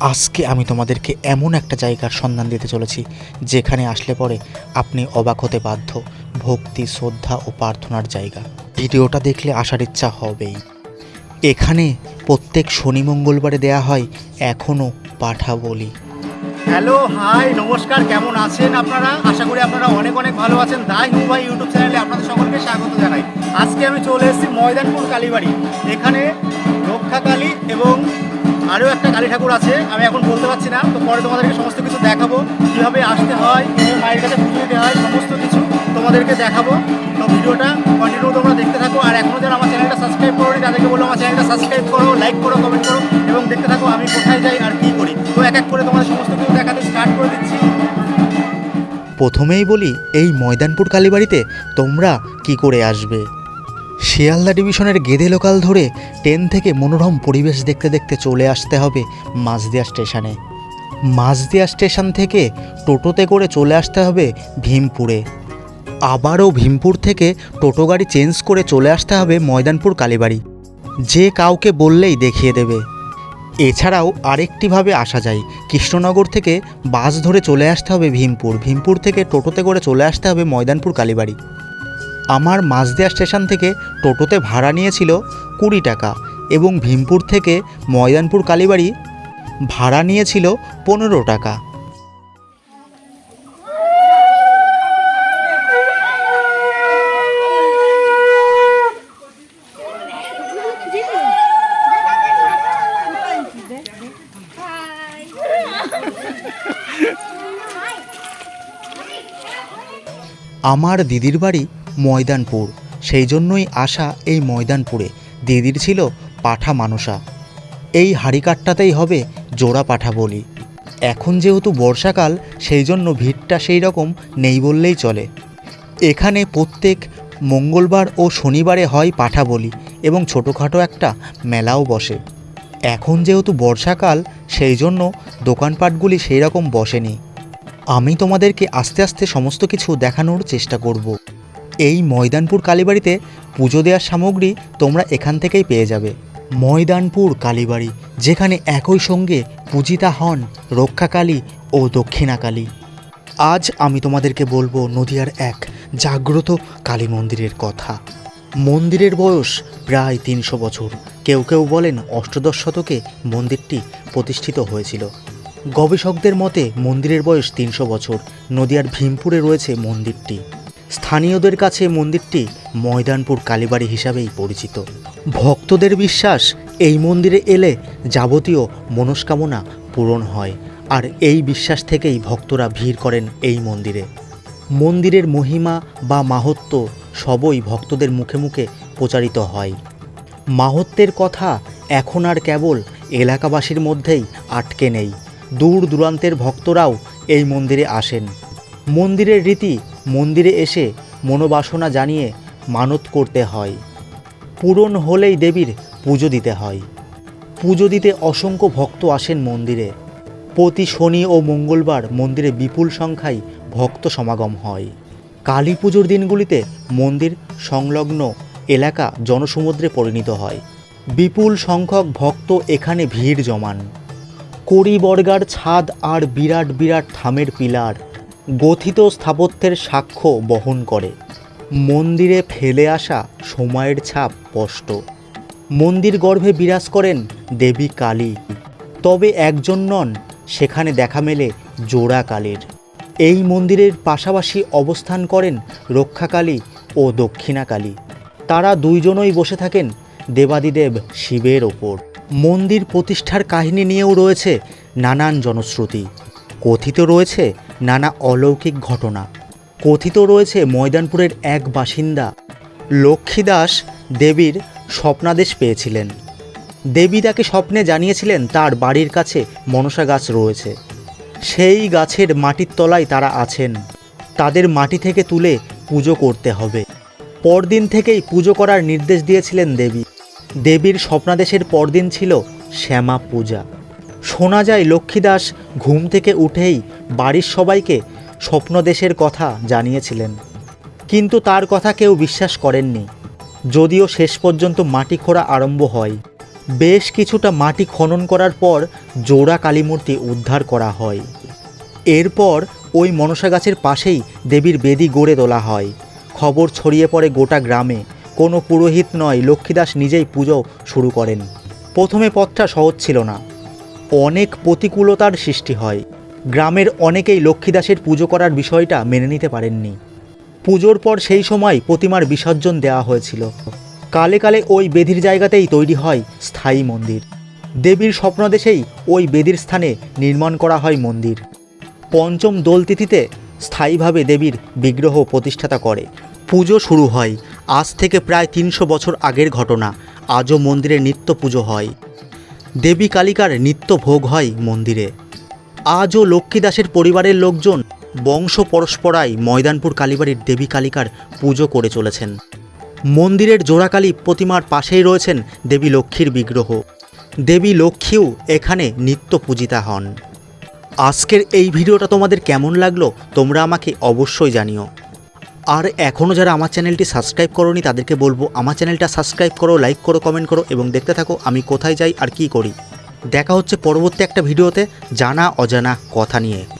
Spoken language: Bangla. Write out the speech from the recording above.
আজকে আমি তোমাদেরকে এমন একটা জায়গার সন্ধান দিতে চলেছি, যেখানে আসলে পরে আপনি অবাক হতে বাধ্য। ভক্তি, শ্রদ্ধা ও প্রার্থনার জায়গা। ভিডিওটা দেখলে আসার ইচ্ছা হবেই। এখানে প্রত্যেক শনি মঙ্গলবারে দেয়া হয় এখনও পাঠা বলি। হ্যালো, হাই, নমস্কার, কেমন আছেন আপনারা? আশা করি আপনারা অনেক অনেক ভালো আছেন। দাই ভাই ইউটিউব চ্যানেলে আপনাদের সকলকে স্বাগত জানাই। আজকে আমি চলে এসেছি ময়দানপুর কালীবাড়ি। এখানে রক্ষা কালী এবং আরও একটা কালী ঠাকুর আছে, আমি এখন বলতে পারছি না, তো পরে তোমাদেরকে সমস্ত কিছু দেখাবো, কীভাবে আসতে হয় মায়ের কাছে পুজো দিতে হয়, সমস্ত কিছু তোমাদেরকে দেখাবো। তো ভিডিওটা কন্টিনিউ তোমরা দেখতে থাকো, আর এখনও যারা আমার চ্যানেলটা সাবস্ক্রাইব করো তাদেরকে বলো আমার চ্যানেলটা সাবস্ক্রাইব করো লাইক করো কমেন্ট করো, এবং দেখতে থাকো আমি কোথায় যাই আর কী করি। তো এক এক করে তোমাদের সমস্ত কিছু দেখাতে স্টার্ট করে দিচ্ছি। প্রথমেই বলি, এই ময়দানপুর কালীবাড়িতে তোমরা কি করে আসবে? শিয়ালদা ডিভিশনের গেদে লোকাল ধরে ট্রেন থেকে মনোরম পরিবেশ দেখতে দেখতে চলে আসতে হবে মাঝদিয়া স্টেশনে। মাঝদিয়া স্টেশন থেকে টোটোতে করে চলে আসতে হবে ভীমপুরে। আবারও ভীমপুর থেকে টোটো গাড়ি চেঞ্জ করে চলে আসতে হবে ময়দানপুর কালীবাড়ি। যে কাউকে বললেই দেখিয়ে দেবে। এছাড়াও আরেকটিভাবে আসা যায়। কৃষ্ণনগর থেকে বাস ধরে চলে আসতে হবে ভীমপুর। ভীমপুর থেকে টোটোতে করে চলে আসতে হবে ময়দানপুর কালীবাড়ি। আমার মাঝদিয়া স্টেশন থেকে টোটোতে ভাড়া নিয়েছিল কুড়ি টাকা এবং ভীমপুর থেকে ময়দানপুর কালীবাড়ি ভাড়া নিয়েছিল পনেরো টাকা। আমার দিদির বাড়ি ময়দানপুর। সেই জন্যই আসা এই ময়দানপুরে। দিদির ছিল পাঠা মানুষা এই হাড়িকাটটাতেই হবে জোড়া পাঠা বলি। এখন যেহেতু বর্ষাকাল, সেই জন্য ভিড়টা সেই রকম নেই বললেই চলে। এখানে প্রত্যেক মঙ্গলবার ও শনিবারে হয় পাঠা বলি এবং ছোটোখাটো একটা মেলাও বসে। এখন যেহেতু বর্ষাকাল, সেই জন্য দোকানপাটগুলি সেই রকম বসেনি। আমি তোমাদেরকে আস্তে আস্তে সমস্ত কিছু দেখানোর চেষ্টা করব। এই ময়দানপুর কালীবাড়িতে পুজো দেওয়ার সামগ্রী তোমরা এখান থেকেই পেয়ে যাবে। ময়দানপুর কালীবাড়ি, যেখানে একই সঙ্গে পূজিতা হন রক্ষাকালী ও দক্ষিণাকালী। আজ আমি তোমাদেরকে বলব নদিয়ার এক জাগ্রত কালী মন্দিরের কথা। মন্দিরের বয়স প্রায় তিনশো বছর। কেউ কেউ বলেন অষ্টদশ শতকে মন্দিরটি প্রতিষ্ঠিত হয়েছিল। গবেষকদের মতে মন্দিরের বয়স তিনশো বছর। নদিয়ার ভীমপুরে রয়েছে মন্দিরটি। স্থানীয়দের কাছে মন্দিরটি ময়দানপুর কালীবাড়ি হিসাবেই পরিচিত। ভক্তদের বিশ্বাস, এই মন্দিরে এলে যাবতীয় মনস্কামনা পূরণ হয়, আর এই বিশ্বাস থেকেই ভক্তরা ভিড় করেন এই মন্দিরে। মন্দিরের মহিমা বা মাহাত্ম্য সবই ভক্তদের মুখে মুখে প্রচারিত হয়। মাহাত্ম্যের কথা এখন আর কেবল এলাকাবাসীর মধ্যেই আটকে নেই। দূর দূরান্তের ভক্তরাও এই মন্দিরে আসেন। মন্দিরের রীতি মন্দিরে এসে মনোবাসনা জানিয়ে মানত করতে হয়। পূরণ হলেই দেবীর পুজো দিতে হয়। পুজো দিতে অসংখ্য ভক্ত আসেন মন্দিরে। প্রতি শনি ও মঙ্গলবার মন্দিরে বিপুল সংখ্যায় ভক্ত সমাগম হয়। কালী পুজোর দিনগুলিতে মন্দির, সংলগ্ন এলাকা, জনসমুদ্রে পরিণত হয়। বিপুল সংখ্যক ভক্ত এখানে ভিড় জমান। কড়ি বর্গার ছাদ আর বিরাট বিরাট থামের পিলার গথিত স্থাপত্যের সাক্ষ্য বহন করে। মন্দিরে ফেলে আসা সময়ের ছাপ স্পষ্ট। মন্দির গর্ভে বিরাজ করেন দেবী কালী। তবে একজন নন, সেখানে দেখা মেলে জোড়া কালীর। এই মন্দিরের পাশাপাশি অবস্থান করেন রক্ষাকালী ও দক্ষিণাকালী। তারা দুইজনই বসে থাকেন দেবাদিদেব শিবের ওপর। মন্দির প্রতিষ্ঠার কাহিনী নিয়েও রয়েছে নানান জনশ্রুতি। কথিত রয়েছে নানা অলৌকিক ঘটনা। কথিত রয়েছে ময়দানপুরের এক বাসিন্দা। লক্ষ্মীদাস দেবীর স্বপ্নাদেশ পেয়েছিলেন। দেবী তাকে স্বপ্নে জানিয়েছিলেন তার বাড়ির কাছে মনসা গাছ রয়েছে। সেই গাছের মাটির তলায় তারা আছেন। তাদের মাটি থেকে তুলে পুজো করতে হবে। পরদিন থেকেই পুজো করার নির্দেশ দিয়েছিলেন দেবী। দেবীর স্বপ্নাদেশের পরদিন ছিল শ্যামা পূজা। শোনা যায় লক্ষ্মীদাস ঘুম থেকে উঠেই বাড়ির সবাইকে স্বপ্নদেশের কথা জানিয়েছিলেন। কিন্তু তার কথা কেউ বিশ্বাস করেননি। যদিও শেষ পর্যন্ত মাটি খোঁড়া আরম্ভ হয়। বেশ কিছুটা মাটি খনন করার পর জোড়া কালীমূর্তি উদ্ধার করা হয়। এরপর ওই মনসা গাছের পাশেই দেবীর বেদি গড়ে তোলা হয়। খবর ছড়িয়ে পড়ে গোটা গ্রামে। কোনো পুরোহিত নয়, লক্ষ্মীদাস নিজেই পুজো শুরু করেন। প্রথমে পথটা সহজ ছিল না। অনেক প্রতিকূলতার সৃষ্টি হয়। গ্রামের অনেকেই লক্ষ্মীদাসের পুজো করার বিষয়টা মেনে নিতে পারেননি। পুজোর পর সেই সময় প্রতিমার বিসর্জন দেওয়া হয়েছিল। কালে কালে ওই বেদির জায়গাতেই তৈরি হয় স্থায়ী মন্দির। দেবীর স্বপ্নদেশেই ওই বেদির স্থানে নির্মাণ করা হয় মন্দির। পঞ্চম দোলতিথিতে স্থায়ীভাবে দেবীর বিগ্রহ প্রতিষ্ঠাতা করে। পুজো শুরু হয় আজ থেকে প্রায় তিনশো বছর আগের ঘটনা। আজও মন্দিরে নিত্য পুজো হয়। দেবী কালিকার নিত্য ভোগ হয় মন্দিরে। আজও লক্ষ্মীদাসের পরিবারের লোকজন বংশ পরস্পরায় ময়দানপুর কালীবাড়ির দেবী কালিকার পুজো করে চলেছেন। মন্দিরের জোড়াকালী প্রতিমার পাশেই রয়েছেন দেবী লক্ষ্মীর বিগ্রহ। দেবী লক্ষ্মীও এখানে নিত্য পূজিতা হন। আজকের এই ভিডিওটা তোমাদের কেমন লাগল তোমরা আমাকে অবশ্যই জানিও। আর এখনও যারা আমার চ্যানেলটি সাবস্ক্রাইব করোনি তাদেরকে বলব, আমার চ্যানেলটা সাবস্ক্রাইব করো, লাইক করো, কমেন্ট করো এবং দেখতে থাকো আমি কোথায় যাই আর কি করি। দেখা হচ্ছে পরবর্তী একটা ভিডিওতে জানা অজানা কথা নিয়ে।